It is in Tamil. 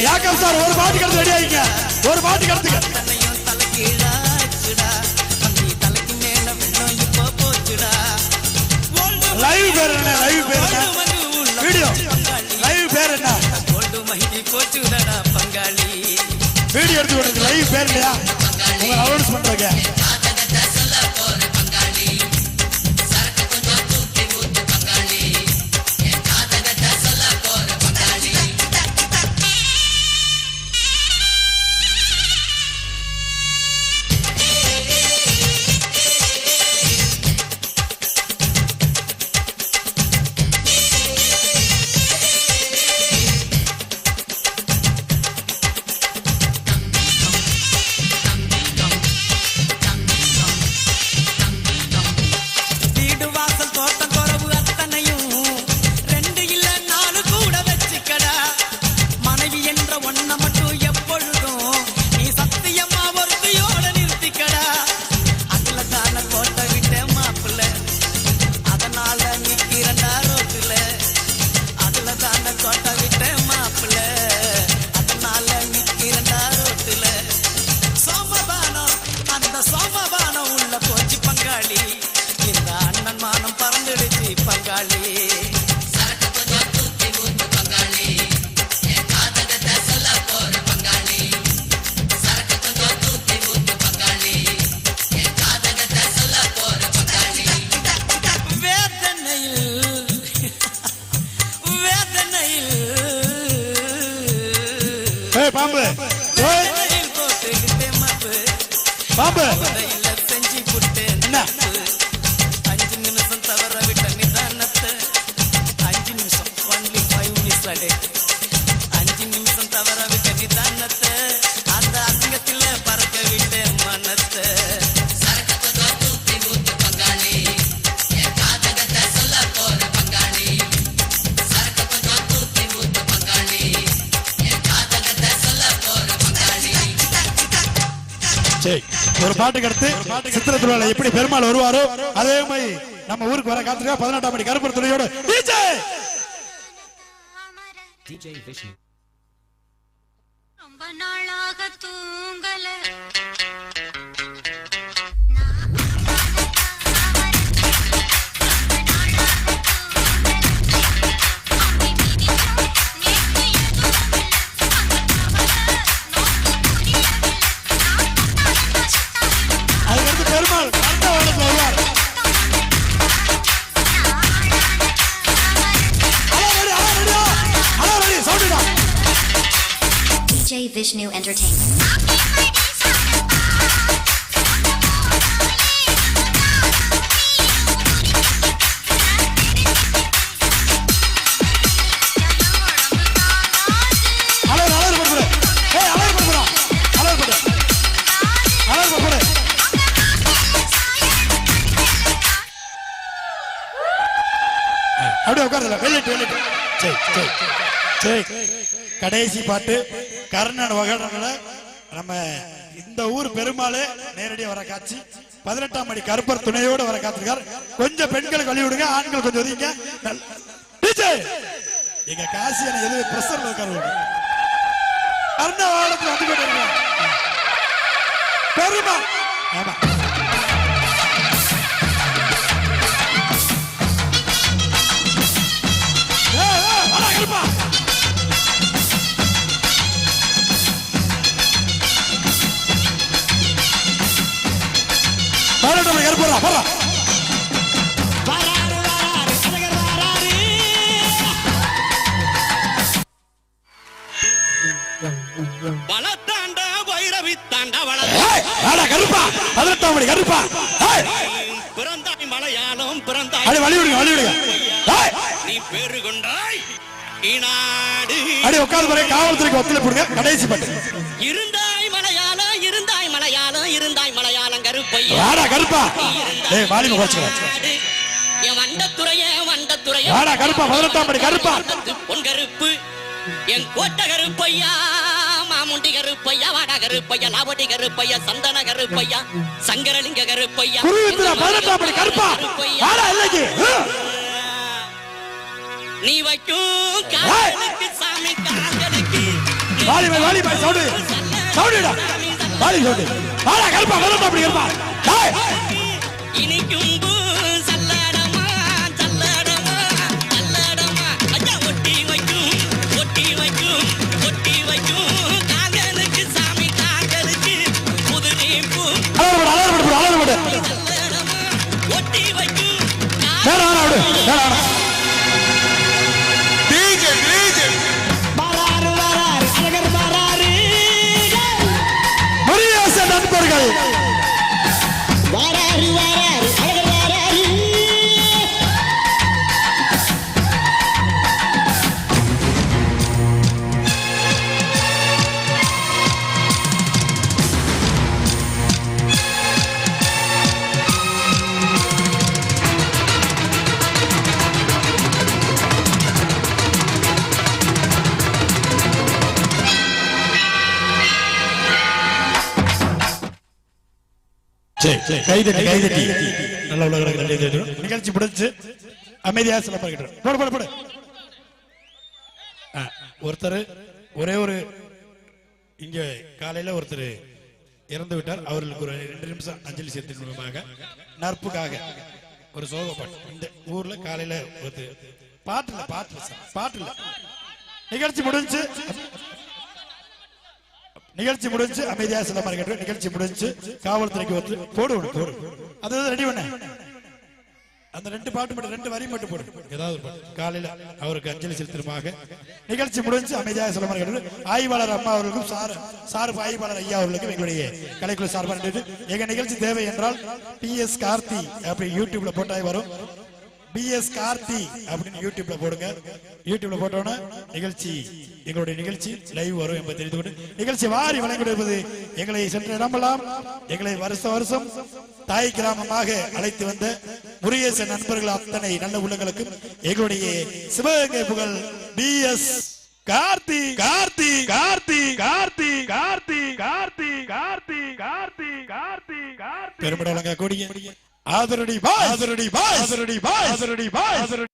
யாக்கம் சார் ஒரு பாட்டு கடத்து ரெடி ஆகிங்க ஒரு பாட்டு கடத்துங்க லைவ் பேர் என்ன? லைவ் பேர் என்ன? வீடியோ லைவ் பேர் என்ன? வீடியோ எடுத்து கொடுங்க. லைவ் பேர் இல்லையா? அனௌன்ஸ் பாம்பு. பாம்பு. செஞ்சு புட்டேன் சரி ஒரு பாட்டுக்கு அடுத்து சித்திர திருவிழா எப்படி பெருமாள் வருவாரோ அதே மாதிரி நம்ம ஊருக்கு வர காத்துக்கா பதினெட்டாம் மணி கருப்பு துறையோட ரொம்ப நாளாக தூங்கல. போடு, போடு. அப்படியே உட்காருல வெளியிட்டு வெளியிட்டு சரி சரி சரி. கடைசி பாட்டு. கர்ணன் வகடங்கள நம்ம இந்த ஊர் பெருமாளே நேரடியா வர காட்சி. பதினெட்டாம் மணி கருப்பர் துணையோட வர காத்திருக்கார். கொஞ்சம் பெண்களுக்கு வழி விடுங்க ஆண்கள் கொஞ்சம் ஒதுங்க எங்க காசி எனக்கு எது பிரஷர்ல உட்கார கர்ண வாழத்துல வந்து பெருமாள்! ஆமா. பதினெட்டு மணி போறா? வைரவி தாண்ட பதினெட்டாம் மணி கருப்பா. பிறந்தாய் மலையாளம் பிறந்தாய் அடி வழி விடுங்க வழி விடுங்க. நீ பேரு கொண்டாய் அடி உட்கார்ந்து பாருங்க காவல்துறைக்கு ஒத்துழைப்பு கொடுங்க. கடைசி பாட்டு இருந்தாய் மலையாளம் இருந்தாய் மலையாளம் இருந்தாய் மலையாளம். வாடா கருப்பா. என் வண்டத்துறைய வண்டத்துறைய வாடா கருப்பா பதினெட்டாம் படி கருப்பா. பொன் கருப்பு என் கோட்டை கருப்பையா மாமுண்டி கருப்பையா வாடா கருப்பையா லாவடி கருப்பையா சந்தன கருப்பையா சங்கரலிங்க கருப்பையா பதினெட்டாம் படி கருப்பா. வாடா இல்லைக்கு. நீ வைக்கும் காதலுக்கு சாமி காதலுக்கு. நீ வாலி பாய் வாலி ஆடி சொல்லு ஆடா கருப்பா கருப்பா அப்படி கருப்பா. இனிக்கும் சரி சரி கைதட்டி கைதட்டி நல்ல உலக கைதட்டி நிகழ்ச்சி முடிஞ்சு அமைதியா சில பார்க்கிட்டு போடு போடு போடு. ஆ, ஒருத்தர் ஒரே ஒரு இங்க காலையில ஒருத்தர் இறந்து விட்டார். அவர்களுக்கு ஒரு ரெண்டு நிமிஷம் அஞ்சலி செலுத்தின் மூலமாக நற்புக்காக ஒரு சோக பாட்டு இந்த ஊர்ல காலையில ஒருத்தர் பாட்டுல சார் பாட்டுல நிகழ்ச்சி முடிஞ்சு நிகழ்ச்சி முடிஞ்சு அமைதியா சில மாதிரி நிகழ்ச்சி முடிஞ்சு காவல்துறைக்கு வந்து போடு போடு. அது ரெடி பண்ண. அந்த ரெண்டு பாட்டு மட்டும் ரெண்டு வரி மட்டும் போடு. ஏதாவது பாட்டு. காலையில அவருக்கு அஞ்சலி செலுத்தமாக நிகழ்ச்சி முடிஞ்சு அமைதியாக சொல்ல மாதிரி ஆய்வாளர் அம்மா அவர்களுக்கும் சார் சார்பு ஆய்வாளர் ஐயா அவர்களுக்கும் எங்களுடைய கலைக்குழு சார்பாக எங்க நிகழ்ச்சி தேவை என்றால் பி எஸ் கார்த்தி அப்படி யூடியூப்ல போட்டாய் வரும். பிஎஸ் கார்த்தி அப்படின்னு யூடியூப்ல போடுங்க. யூடியூப்ல போட்டோன்னா நிகழ்ச்சி எங்களுடைய நிகழ்ச்சி லைவ் வரும் என்பதை தெரிந்து கொண்டு நிகழ்ச்சி வாரி வழங்கி கொடுப்பது எங்களை சென்ற இடமெல்லாம் எங்களை வருஷ வருஷம் தாய் கிராமமாக அழைத்து வந்த முருகேசன் நண்பர்கள் அத்தனை நல்ல உள்ளங்களுக்கும் எங்களுடைய சிவகங்கை புகழ் பிஎஸ் கார்த்தி கார்த்தி கார்த்தி கார்த்தி கார்த்தி கார்த்தி கார்த்தி கார்த்தி கார்த்தி கார்த்தி பெருமிட வழங்க கூடிய ஆதரடி பாய் ஆதரடி பாய் ஆதரடி பாய் ஆதரடி பாய் ஆதரடி